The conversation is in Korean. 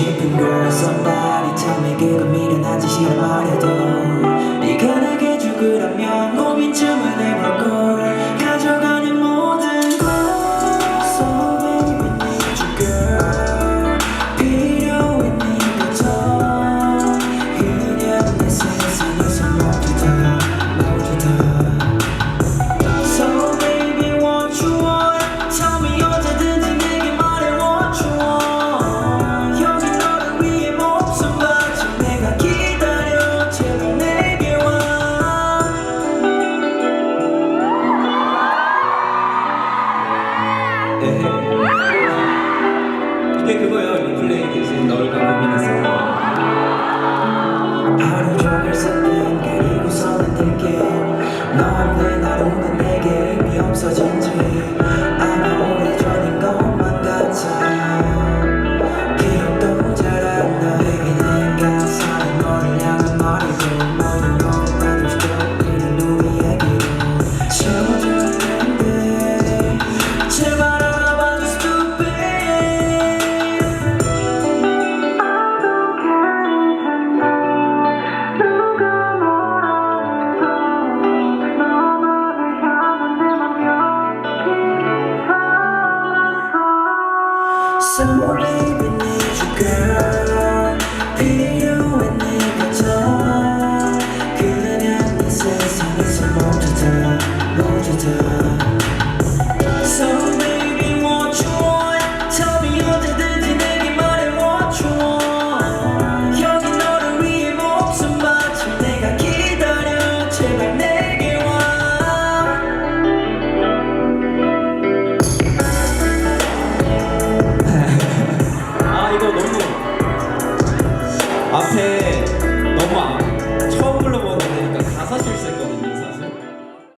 싶은 걸 Somebody tell me 그건 미련하지 싫어 말해도. 이게 그거예요. 리플레이 대신 너를 감금했어 하루 종일 썼던 그리고 썼는 내게. 너 없는 하루는 내게 의미 없어진 채. Somebody needs you, girl. 너무 안